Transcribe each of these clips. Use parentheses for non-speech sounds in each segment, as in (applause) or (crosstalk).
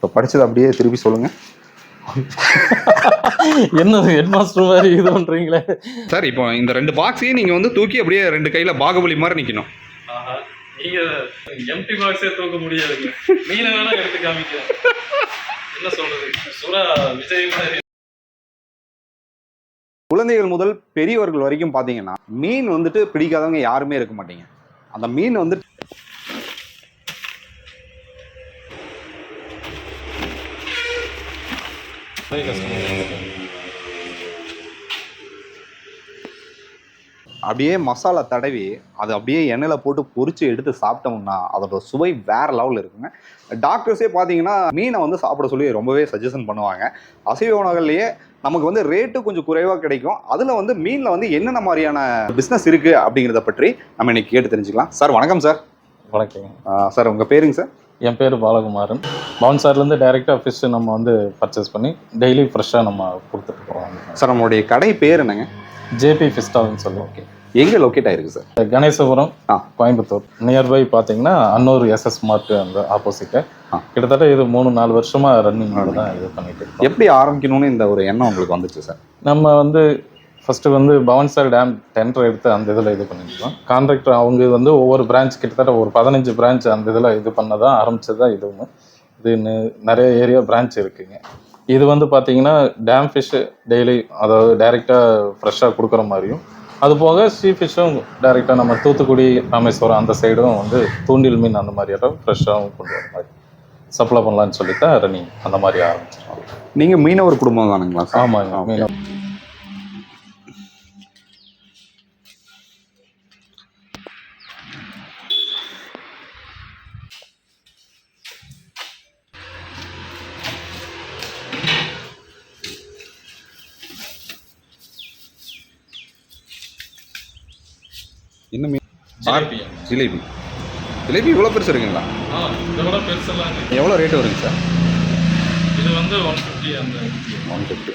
இப்போ படிச்சது அப்படியே திருப்பி சொல்லுங்க. என்ன ஹெட் மாஸ்டர் மாதிரி இது பண்றீங்களே? சார் இப்போ இந்த ரெண்டு பாக்ஸையும் நீங்க வந்து தூக்கி அப்படியே ரெண்டு கையில பாகுபலி மாதிரி நிக்கணும். நீங்க எம்டி பாக்ஸே தூக்க முடியாதுங்க. மீனை வேணா எடுத்து காமிக்க என்ன சொல்றது? சுறா விஜய் மாதிரி. குழந்தைகள் முதல் பெரியவர்கள் வரைக்கும் பாத்தீங்கன்னா மீன் வந்துட்டு பிடிக்காதவங்க யாருமே இருக்க மாட்டீங்க. அந்த மீன் வந்து அப்படியே மசாலா தடவி அதை அப்படியே எண்ணெயில் போட்டு பொரிச்சு எடுத்து சாப்பிட்டோம்னா அதோட சுவை வேற லெவலில் இருக்குங்க. டாக்டர்ஸே பார்த்தீங்கன்னா மீனை வந்து சாப்பிட சொல்லி ரொம்பவே சஜஷன் பண்ணுவாங்க. அசைவ உணவுகள்லேயே நமக்கு வந்து ரேட்டு கொஞ்சம் குறைவாக கிடைக்கும். அதில் வந்து மீனில் வந்து என்னென்ன மாதிரியான பிஸ்னஸ் இருக்குது அப்படிங்கிறத பற்றி நம்ம இன்னைக்கு கேட்டு தெரிஞ்சுக்கலாம். சார் வணக்கம் சார் வணக்கங்க. சார் உங்கள் பேருங்க சார் என் பேர் பாலகுமாரன். பவுன் சார்லேருந்து டைரெக்டாக ஃபிஷ் நம்ம வந்து பர்ச்சேஸ் பண்ணி டெய்லி ஃப்ரெஷ்ஷாக நம்ம கொடுத்துட்டு போவோம் சார் நம்மளுடைய கடை பேர் என்னங்க? ஜேபி ஃபிஸ்டால்னு சொல்லுவோம். எங்கே லொக்கேட் ஆயிருக்கு சார் கணேசபுரம் ஆ. கோயம்புத்தூர். நியர்பை பார்த்தீங்கன்னா அன்னூர் எஸ்எஸ் மார்ட் அந்த ஆப்போசிட்டு. கிட்டத்தட்ட இது மூணு நாலு வருஷமா ரன்னிங் தான் இது பண்ணிட்டு எப்படி ஆரம்பிக்கணும்னு இந்த ஒரு எண்ணம் உங்களுக்கு வந்துச்சு சார் நம்ம வந்து ஃபர்ஸ்ட் வந்து பவன்சார் டேம் டெண்டர் எடுத்து அந்த இதில் இது பண்ணிருக்கோம் கான்ட்ராக்டர் அவங்க வந்து ஒவ்வொரு பிரான்ச் கிட்டத்தட்ட ஒரு பதினஞ்சு பிரான்ச் அந்த இதில் இது பண்ணதான் ஆரம்பிச்சது தான் இதுவும். இது நிறைய ஏரியா பிரான்ச் இருக்குங்க. இது வந்து பார்த்தீங்கன்னா டேம் ஃபிஷ்ஷு டெய்லி அதாவது டைரெக்டாக ஃப்ரெஷ்ஷாக கொடுக்குற மாதிரியும். அது போக சீ ஃபிஷ்ஷும் டைரெக்டாக நம்ம தூத்துக்குடி ராமேஸ்வரம் அந்த சைடும் வந்து தூண்டில் மீன் அந்த மாதிரி இடம் ஃப்ரெஷ்ஷாகவும் கொண்டு வர மாதிரி. சப்ளை பண்ணலான்னு சொல்லி தான் ரன்னிங் அந்த மாதிரி ஆரம்பிச்சிருக்கோம். நீங்கள் மீனவர் குடும்பம் தானுங்களா ஆமாங்க Okay. மீன் ஜிலேபி. ஜிலேபி இவ்வளோ பெருசு இருக்குங்களா? விட பெருசெல்லாம். எவ்வளோ ரேட் வருங்க சார்? இது வந்து ஒன் ஃபிஃப்டி அந்த ஒன் ஃபிஃப்டி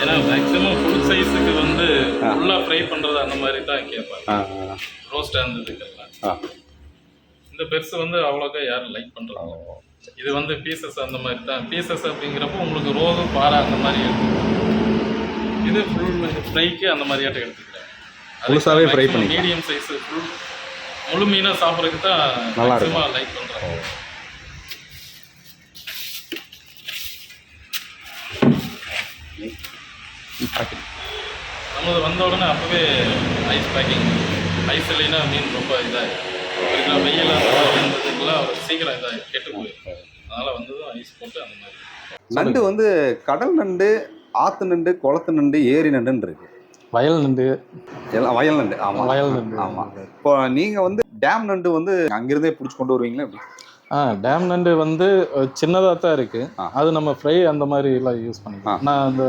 ஏன்னா மேக்ஸிமம் ஃபுல் சைஸுக்கு வந்து. ஃபுல்லாக ஃப்ரை பண்ணுறது அந்த மாதிரி தான் கேட்பாங்க. ரோஸ்ட் இருந்ததுக்கெல்லாம் ஆ. இந்த பெருசு வந்து அவ்வளோக்கா யாரும் லைக் பண்ணுறாங்க இது வந்து பீசஸ் அந்த மாதிரி தான். பீசஸ் அப்படிங்கிறப்போ உங்களுக்கு ரோகு பாறை அந்த மாதிரி எடுத்துக்கலாம் இது ஃபுல் ஃப்ரைக்கு அந்த மாதிரியாட்டம் எடுத்துக்கிறேன். முழுசாவே fry பண்ணிக்கலாம். மீடியம் சைஸ் ஃபுல் முழு மீனாக சாப்பிட்றதுக்கு தான் நல்லா இருக்கும். லைக் பண்ணுறாங்க நம்மளது வந்த உடனே அப்போவே ஐஸ் பேக்கிங் ஐஸ் இல்லைன்னா மீன் ரொம்ப இதாகிடும் வெயில் சீக்கிரம் இதாக கெட்டு போயிடும். அதனால் வந்ததும் ஐஸ் போட்டு அந்த மாதிரி. நண்டு வந்து கடல் நண்டு ஆத்து நண்டு குளத்து நண்டு ஏரி நண்டுன்னு இருக்கு. வயல் நண்டு. எல்லாம் வயல் நண்டு ஆமா. வயல் நண்டு. ஆமா. இப்போ நீங்க வந்து டேம் நண்டு வந்து அங்கிருந்தே பிடிச்சி கொண்டு வருவீங்களா? ஆ டேம் நண்டு வந்து சின்னதாக தான் இருக்கு. ஆ. அது நம்ம ஃப்ரை அந்த மாதிரி எல்லாம் யூஸ் பண்ணிக்கலாம். நான் அந்த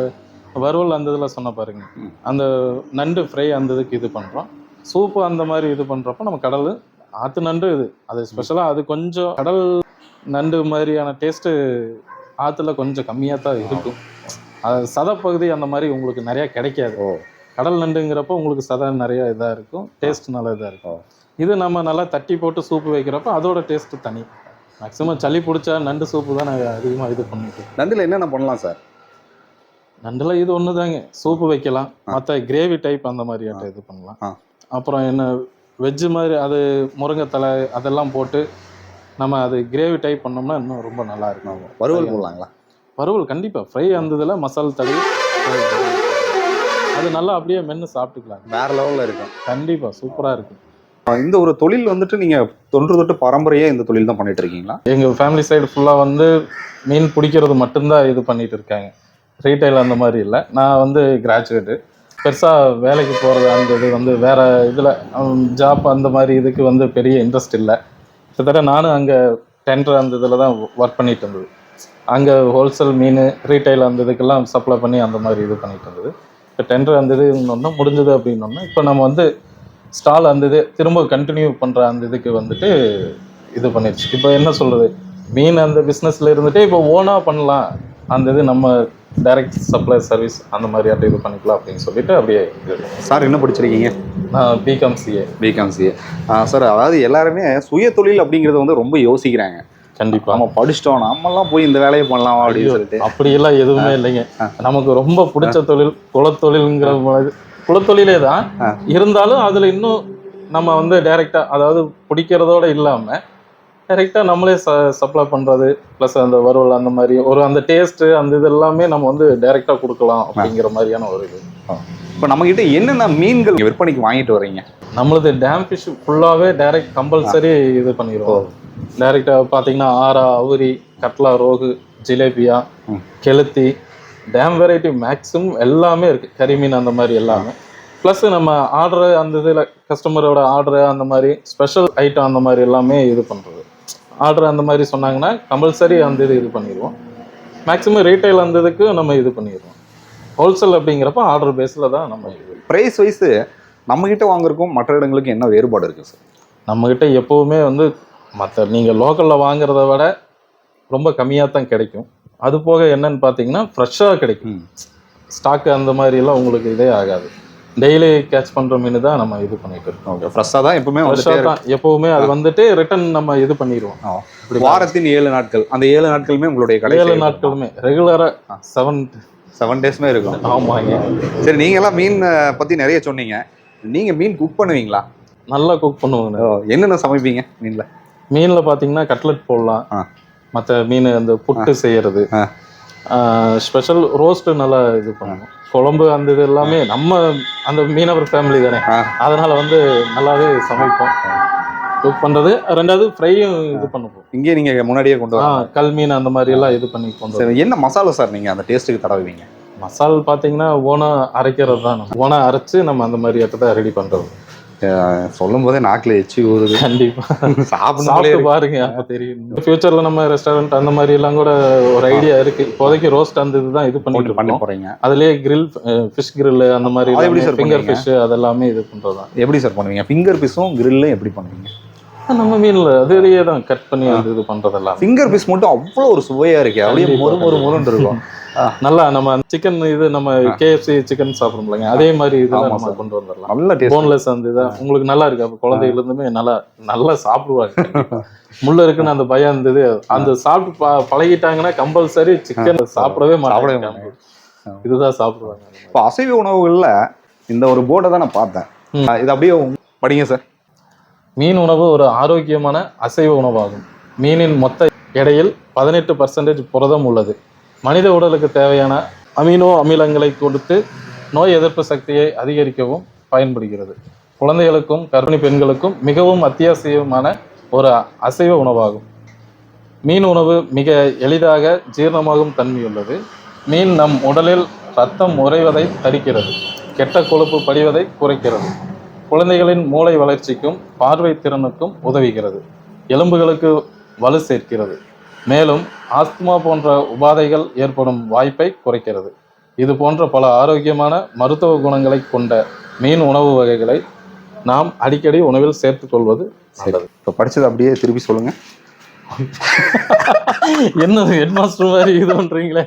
வறுவல் அந்த இதில் சொன்ன பாருங்க. அந்த நண்டு ஃப்ரை அந்த இதுக்கு இது பண்ணுறோம் சூப்பு அந்த மாதிரி இது பண்ணுறப்போ நம்ம கடல் ஆற்று நண்டு இது. அது ஸ்பெஷலாக அது கொஞ்சம் கடல் நண்டு மாதிரியான டேஸ்ட்டு ஆற்றுல கொஞ்சம் கம்மியாக தான் இருக்கும். அது சதை பகுதி அந்த மாதிரி உங்களுக்கு நிறையா கிடைக்காது. கடல் நண்டுங்கிறப்போ உங்களுக்கு சதை நிறைய இதாக இருக்கும். டேஸ்ட் நல்லா இதாக இருக்கும். இது நம்ம நல்லா தட்டி போட்டு சூப்பு வைக்கிறப்போ அதோட டேஸ்ட் தனி. மேக்ஸிமம் சளி பிடிச்சா நண்டு சூப்பு தான் நான் அதிகமாக இது பண்ணிட்டு இருக்கேன். நண்டுல என்னென்ன பண்ணலாம் சார்? நண்டுல இது ஒன்று தாங்க சூப்பு வைக்கலாம் மற்ற கிரேவி டைப் அந்த மாதிரி இது பண்ணலாம். அப்புறம் என்ன வெஜ்ஜு மாதிரி அது முருங்கைத்தலை அதெல்லாம் போட்டு நம்ம அது கிரேவி டைப் பண்ணோம்னா இன்னும் ரொம்ப நல்லா இருக்கும். வறுவல் போடலாங்களா? வறுவல் கண்டிப்பாக ஃப்ரை அந்த இதில் மசால் தடவி அது நல்லா அப்படியே மென்று சாப்பிட்டுக்கலாம் வேற லெவல்ல இருக்கும். கண்டிப்பாக சூப்பராக இருக்கும் இந்த ஒரு தொழில் வந்துட்டு நீங்க தொன்று தொட்டு பரம்பரையா இந்த தொழில் தான் பண்ணிட்டு இருக்கீங்களா? எங்கள் ஃபேமிலி சைடு ஃபுல்லாக வந்து மீன் பிடிக்கிறது மட்டும்தான் இது பண்ணிட்டு இருக்காங்க. ரீட்டைல் அந்த மாதிரி இல்லை. நான் வந்து கிராஜுவேட்டு பெருசாக வேலைக்கு போகிறது அந்த இது வந்து வேற இதில் ஜாப் அந்த மாதிரி இதுக்கு வந்து பெரிய இன்ட்ரெஸ்ட் இல்லை. கிட்டத்தட்ட நானும் அங்கே டெண்டர் அந்த இதில் தான் ஒர்க் பண்ணிட்டு இருந்தது. அங்கே ஹோல்சேல் மீன் ரீட்டைல் அந்த இதுக்கெல்லாம் சப்ளை பண்ணி அந்த மாதிரி இது பண்ணிட்டு இருந்தது. இப்போ டெண்டர் அந்த இது இன்னொன்று முடிஞ்சது அப்படின்னோன்னா இப்போ நம்ம வந்து ஸ்டால் அந்த இது திரும்ப கண்டினியூ பண்ணுற அந்த இதுக்கு வந்துட்டு இது பண்ணிடுச்சு. இப்போ என்ன சொல்கிறது மீன் அந்த பிஸ்னஸில் இருந்துட்டு இப்போ ஓனாக பண்ணலாம். அந்த இது நம்ம டைரக்ட் சப்ளை சர்வீஸ் அந்த மாதிரி இது பண்ணிக்கலாம் அப்படின்னு சொல்லிட்டு அப்படியே சார் என்ன படிச்சிருக்கீங்க? நான் BCom CA BCom CA sir அதாவது எல்லாருமே சுய தொழில் அப்படிங்கிறது வந்து ரொம்ப யோசிக்கிறாங்க. கண்டிப்பா. நம்ம படிச்சிட்டோம் நம்மலாம் போய் இந்த வேலையை பண்ணலாம் அப்படின்னு சொல்லிட்டு. அப்படியெல்லாம் எதுவுமே இல்லைங்க. நமக்கு ரொம்ப பிடிச்ச தொழில் குலத்தொழில்ங்கிற குலத்தொழிலே தான். இருந்தாலும் அதுல இன்னும் நம்ம வந்து டைரக்டா அதாவது பிடிக்கிறதோட இல்லாம டைரக்டா நம்மளே ச சப்ளை பண்றது ப்ளஸ் அந்த வறுவல் அந்த மாதிரி ஒரு அந்த டேஸ்ட் அந்த இது எல்லாமே நம்ம வந்து டைரக்டா கொடுக்கலாம் அப்படிங்கிற மாதிரியான ஒரு இது. இப்போ நம்மகிட்ட என்னென்ன மீன்கள் விற்பனைக்கு வாங்கிட்டு வர்றீங்க? நம்மளது டேம் ஃபிஷ் ஃபுல்லாவே டைரக்ட் கம்பல்சரி இது பண்ணிடுவோம். டைரக்டா பாத்தீங்கன்னா ஆரா அவுரி கட்லா ரோகு ஜிலேபியா. கெளுத்தி டேம் வெரைட்டி மேக்ஸிமம் எல்லாமே இருக்கு. கரிமீன் அந்த மாதிரி எல்லாமே. ப்ளஸ் நம்ம ஆர்டர் அந்த இதில் கஸ்டமரோட ஆர்டர் அந்த மாதிரி ஸ்பெஷல் ஐட்டம் அந்த மாதிரி எல்லாமே இது பண்ணுறது ஆர்டர் அந்த மாதிரி சொன்னாங்கன்னா கம்பல்சரி அந்த இது இது பண்ணிடுவோம். மேக்ஸிமம் ரீட்டைல் அந்த இதுக்கு நம்ம இது பண்ணிடுவோம். ஹோல்சேல் அப்படிங்கிறப்ப ஆர்டர் பேஸில் தான் நம்ம இது. ப்ரைஸ் வைஸ் நம்மகிட்ட வாங்குறதுக்கும் மற்ற இடங்களுக்கு என்ன வேறுபாடு இருக்கு சார் நம்மக்கிட்ட எப்போவுமே வந்து மற்ற நீங்கள் லோக்கலில் வாங்குறத விட ரொம்ப கம்மியாக தான் கிடைக்கும். அது போக என்னன்னு பார்த்தீங்கன்னா ஃப்ரெஷ்ஷாக கிடைக்கும். ஸ்டாக்கு அந்த மாதிரிலாம் உங்களுக்கு இதே ஆகாது. டெய்லி கேட்ச் பண்ணுற மீன் தான் நம்ம இது பண்ணிட்டு இருக்கோம். ஓகே ஃப்ரெஷ்ஷாக தான் எப்பவுமே ஃப்ரெஷ்ஷாக தான் எப்போவுமே அது வந்துட்டு ரிட்டர்ன் நம்ம இது பண்ணிடுவோம். வாரத்தின் ஏழு நாட்கள். அந்த ஏழு நாட்களுமே உங்களுடைய கடை ஏழு நாட்களுமே. ரெகுலராக செவன் செவன் டேஸ்மே இருக்கும். ஆமாங்க. சரி நீங்க எல்லாம் மீன் பத்தி நிறைய சொன்னீங்க. நீங்க மீன் குக் பண்ணுவீங்களா? நல்லா குக் பண்ணுவாங்க. என்னென்ன சமைப்பீங்க மீன்ல? மீனில் பார்த்தீங்கன்னா கட்லெட் போடலாம். மற்ற மீன் அந்த புட்டு செய்யறது. ஸ்பெஷல் ரோஸ்ட் நல்லா இது பண்ணுவோம் குழம்பு அந்த இது எல்லாமே நம்ம அந்த மீனவர் ஃபேமிலி தானே. அதனால வந்து நல்லாவே சமைப்போம். குக் பண்றது. ரெண்டாவது ஃப்ரையும் இது பண்ணுவோம். இங்கே நீங்க முன்னாடியே கொண்டு ஆ வர கல் மீன் அந்த மாதிரி எல்லாம் இது பண்ணி கொண்டு. சரி என்ன மசாலா சார் நீங்க அந்த டேஸ்ட்டுக்கு தடவுவீங்க? மசால் பார்த்தீங்கன்னா ஓனா அரைக்கிறது தான் ஓனா அரைச்சு நம்ம அந்த மாதிரி இடத்த ரெடி பண்றது சொல்லும் போதே நாக்குல எச்சி ஊறுது. கண்டிப்பா. சாப்பிடும் சாப்பிட்டு பாருங்க. அப்ப தெரியும். ஃபியூச்சர்ல நம்ம ரெஸ்டாரண்ட் அந்த மாதிரி எல்லாம் கூட ஒரு ஐடியா இருக்கு. இப்போதைக்கு ரோஸ்ட் அந்த இதுதான் இது பண்ணிட்டு பண்ண போறீங்க. அதுலயே grill ஃபிஷ் grill அந்த மாதிரி எப்படி sir ஃபிங்கர்? ஃபிஷ் அதெல்லாமே இது பண்றதுதான். எப்படி சார் பண்ணுவீங்க? ஃபிங்கர் பீஸும் கிரில்லும் எப்படி பண்ணுவீங்க? நம்ம மீன்ல அதுலயே தான் கட் பண்ணி அது இது பண்றது எல்லாமே ஃபிங்கர் பீஸ் மட்டும் அவ்வளோ ஒரு சுவையா இருக்கு. அப்படியே. மொறு மொறு மொறுன்னு இருக்கும். (laughs) நல்லா நம்ம சிக்கன் இது நம்ம கேஎஃப்சி சிக்கன் சாப்பிடுறோம்லங்க. அதே மாதிரி இதெல்லாம் நம்ம. கொண்டு வந்துடலாம் நல்ல போன்லெஸ் அந்த இதா உங்களுக்கு நல்லா இருக்கு? அப்ப குழந்தைகள் இருந்துமே நல்லா நல்லா சாப்பிடுவாங்க. (laughs) முள்ள இருக்குன்னு அந்த பயம் இருந்தது அந்த சாப்பிட்டு பழகிட்டாங்கன்னா கம்பல்சரி சிக்கன் சாப்பிடவே மாட்டாங்க இதுதான் சாப்பிடுவாங்க. இப்போ அசைவ உணவுகள்ல இந்த ஒரு போர்டை தான் நான் பார்த்தேன். இது அப்படியே படிங்க சார். மீன் உணவு ஒரு ஆரோக்கியமான அசைவ உணவாகும். மீனின் மொத்த எடையில் பதினெட்டு பர்சன்டேஜ் புரதம் உள்ளது. மனித உடலுக்கு தேவையான அமினோ அமிலங்களை கொடுத்து நோய் எதிர்ப்பு சக்தியை அதிகரிக்கவும் பயன்படுகிறது. குழந்தைகளுக்கும் கர்ப்பிணி பெண்களுக்கும் மிகவும் அத்தியாவசியமான ஒரு அசைவ உணவாகும். மீன் உணவு மிக எளிதாக ஜீரணமாகும் தன்மையுள்ளது. மீன் நம் உடலில் ரத்தம் உறைவதை தடுக்கிறது. கெட்ட கொழுப்பு படிவதை குறைக்கிறது. குழந்தைகளின் மூளை வளர்ச்சிக்கும் பார்வை திறனுக்கும் உதவுகிறது. எலும்புகளுக்கு வலு சேர்க்கிறது. மேலும் ஆஸ்துமா போன்ற உபாதைகள் ஏற்படும் வாய்ப்பை குறைக்கிறது. இது போன்ற பல ஆரோக்கியமான மருத்துவ குணங்களை கொண்ட மீன் உணவு வகைகளை நாம் அடிக்கடி உணவில் சேர்த்துக்கொள்வது நல்லது. இப்போ படிச்சது அப்படியே திருப்பி சொல்லுங்க. என்ன ஹெட் மாஸ்டர் மாதிரி இது பண்றீங்களே?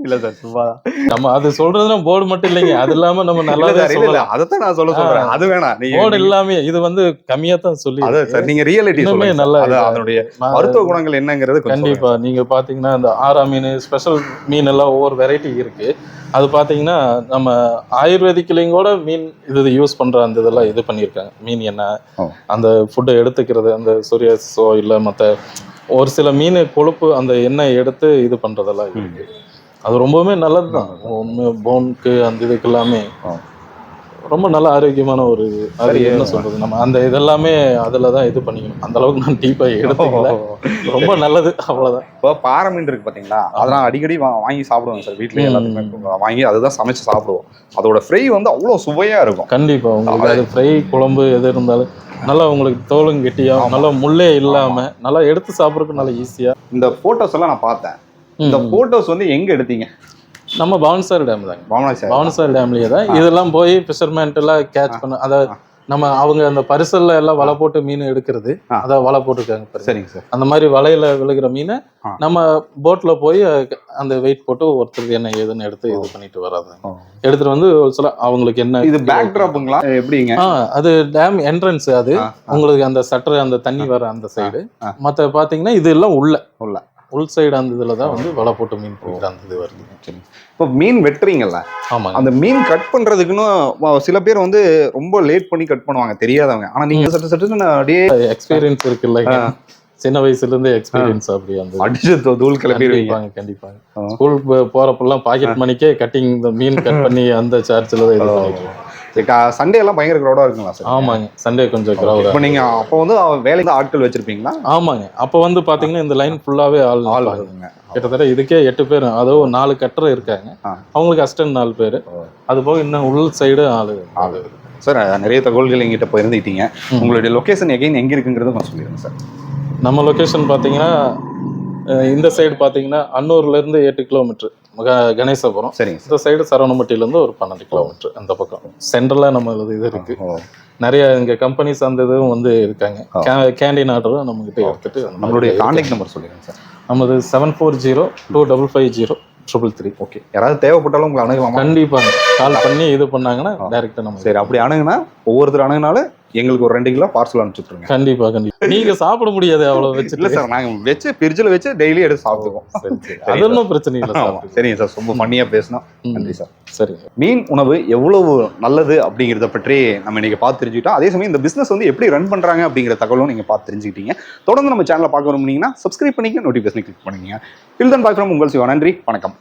இல்ல சார் சும்மா நம்ம அது சொல்றதுனா போர்டு மட்டும் இல்லைங்க. அது இல்லாம நம்ம சார் இல்ல அதைத்தான் நான் சொல்ல சொல்றேன். அது வேணாம். போர்டு இல்லாம இது வந்து கம்மியா தான் சொல்லி சார் நீங்க ரியாலிட்டி நல்லா அதனுடைய மருத்துவ குணங்கள் என்னங்கிறது கண்டிப்பா. நீங்க பாத்தீங்கன்னா இந்த ஆரா மீன் ஸ்பெஷல் மீன் எல்லாம் ஒவ்வொரு வெரைட்டி இருக்கு. அது பாத்தீங்கன்னா நம்ம ஆயுர்வேதிக்லையும் கூட மீன் இது யூஸ் பண்ற அந்த இதெல்லாம் இது பண்ணியிருக்காங்க. மீன் ஓ. அந்த ஃபுட்டை எடுத்துக்கிறது அந்த சூரியாசோ இல்ல மத்த ஒரு சில மீன் கொழுப்பு அந்த எண்ணெய் எடுத்து இது பண்றதெல்லாம் இருக்கு. அது ரொம்பவுமே நல்லது தான் போனுக்கு அந்த இதுக்கு எல்லாமே. ரொம்ப நல்ல ஆரோக்கியமான ஒரு அது. என்ன சொல்றது? நம்ம அந்த இதெல்லாமே அதுல தான் இது பண்ணிக்கணும். அந்த அளவுக்கு நான் டீப்பா எடுத்துக்கல. ரொம்ப நல்லது. அவ்வளவுதான். இப்போ பாறை மீன் இருக்கு பாத்தீங்களா? அதெல்லாம் அடிக்கடி வாங்கி சாப்பிடுவோம் சார் வீட்ல ம். எல்லாத்துக்குமே. வாங்கி அதுதான் சமைச்சு சாப்பிடுவோம். அதோட ஃப்ரை வந்து அவ்வளவு சுவையா இருக்கும். கண்டிப்பா. உங்களுக்கு அது ஃப்ரை குழம்பு எது இருந்தாலும் நல்லா உங்களுக்கு தோலும் கெட்டியா ஆமா. நல்லா முள்ளே இல்லாம நல்லா எடுத்து சாப்பிட்றதுக்கு நல்லா ஈஸியா இந்த போட்டோஸ் எல்லாம் நான் பார்த்தேன். இந்த போட்டோஸ் வந்து எங்க எடுத்தீங்க? நம்ம பவன்சார் டேம் தாங்க. பாமனா சார் பவன்சார் டேம்லயே தான். இதெல்லாம் போய் ஃபிஷர்மேன்ட் எல்லாம் கேட்ச் பண்ண அதாவது நம்ம அவங்க அந்த பரிசல்ல எல்லாம் வலை போட்டு மீன் எடுக்கிறது ஆ. அத வலை போட்டிருக்காங்க. சரிங்க சார். அந்த மாதிரி வலையில விழுகிற மீனை. நம்ம போட்ல போய் அந்த வெயிட் போட்டு ஒருத்தருக்கு என்ன ஏதுன்னு எடுத்து இது பண்ணிட்டு வராது எடுத்துட்டு வந்து சில அவங்களுக்கு என்ன இது பேக் ட்ராப்புங்களா எப்படிங்க? அது டேம் என்ட்ரன்ஸ் அது. உங்களுக்கு அந்த சட்டர் அந்த தண்ணி வர அந்த சைடு. மத்த பாத்தீங்கன்னா இது எல்லாம் உள்ள. உள்ள. உள் சைடு அந்த இதுல தான் வந்து வலை போட்டு மீன் பிடிக்கிற அந்த இது வருது. இப்போ மீன் வெட்டுறீங்கல்ல ஆமாங்க. அந்த மீன் கட் பண்றதுக்குன்னு வ- சில பேர் வந்து ரொம்ப லேட் பண்ணி கட் பண்ணுவாங்க தெரியாதவங்க. ஆனா நீங்க சட்டு சட்டுன்னு அப்படியே எக்ஸ்பீரியன்ஸ் இருக்குல்ல. சின்ன வயசுல இருந்தே எக்ஸ்பீரியன்ஸ் அப்படி அந்த அடிச்சு தூள் கிளப்பிடுவீங்க கண்டிப்பாங்க கண்டிப்பாங்க. ஆ. ஸ்கூல் போறப்பெல்லாம் பாக்கெட் மணிக்கே கட்டிங் இந்த மீன் கட் (laughs) பண்ணி அந்த சார்ஜ்ல தான் இது பண்ணிட்டு இருக்கோம். சண்டே. எல்லாம் பயங்கர க்ரௌடா இருக்குங்களா சார்? ஆமாங்க. சண்டே கொஞ்சம் கிரௌட் இப்போ நீங்க அப்போ வந்து வேலைக்கு ஆட்கள் வச்சிருப்பீங்களா? ஆமாங்க. அப்ப வந்து பாத்தீங்கன்னா இந்த லைன் ஃபுல்லாவே ஆள் ஆள். வருங்க கிட்டத்தட்ட இதுக்கே எட்டு பேர். அதோ ஒரு நாலு கட்டர் இருக்காங்க. அவங்களுக்கு அசிஸ்டன்ட் நாலு பேர். அது போக இன்னும் உள் சைடு ஆளு. ஆளு. சார் நிறைய தகவல்கள் எங்கிட்ட போயிருந்துட்டீங்க ம். உங்களுடைய லொகேஷன் எகைன் எங்க இருக்குங்கிறத கொஞ்சம் சொல்லிடுங்க சார். நம்ம லொகேஷன் பாத்தீங்கன்னா அஹ் இந்த சைடு பாத்தீங்கன்னா அன்னூர்ல இருந்து எட்டு கிலோமீட்டர் கணேசபுரம். சரிங்க சார் இந்த சைடு சரவணம்பட்டியில இருந்து ஒரு பன்னெண்டு கிலோமீட்டர் அந்த பக்கம். சென்ட்ரலா நம்ம இது இருக்கு. நிறைய இங்க கம்பெனிஸ் அந்த இதுவும் வந்து இருக்காங்க. கேண்டீன் ஆர்டரும் நம்ம கிட்ட எடுத்துட்டு நம்மளுடைய. கான்டாக்ட் நம்பர் சொல்லிடுங்க சார். நமது seven four zero two double five zero triple three okay யாராவது தேவைப்பட்டாலும் உங்களை அணுகலாமா? கண்டிப்பாங்க. கால் பண்ணி இது பண்ணாங்கன்னா ஆ. டைரக்டா நம்ம சரி அப்படி அணுகுனா ஒவ்வொருத்தர் அணுகுனாலும் எங்களுக்கு ஒரு ரெண்டு கிலோ பார்சல் அனுப்பிச்சுட்ருங்க கண்டிப்பா கண்டிப்பா. நீங்க சாப்பிட முடியாது அவ்வளவு இல்ல வச்சுட்டு. சார் நாங்க வச்சு ஃப்ரிட்ஜில் வச்சு டெய்லி எடுத்து சரி, சரி. அது ஒன்றும் பிரச்சனை இல்லை. சாப்பிட்டு. சரிங்க சார் ரொம்ப பண்ணியா பேசணும். நன்றி சார். சரிங்க. மீன் உணவு எவ்வளவு நல்லது அப்படிங்கிறத பற்றி நம்ம இன்னைக்கு பார்த்து தெரிஞ்சுக்கிட்டோம். அதே சமயம் இந்த பிசினஸ் வந்து எப்படி ரன் பண்றாங்க அப்படிங்கிற தகவலும் நீங்க பார்த்து தெரிஞ்சுக்கிட்டீங்க. தொடர்ந்து நம்ம சேனலை பார்க்க விரும்புனீங்கன்னா சப்ஸ்கிரைப் பண்ணிக்க நோட்டிஃபிகேஷன் கிளிக் பண்ணுங்க டில் தன் பார்க்குறோம் உங்கள் சிவா. நன்றி வணக்கம்.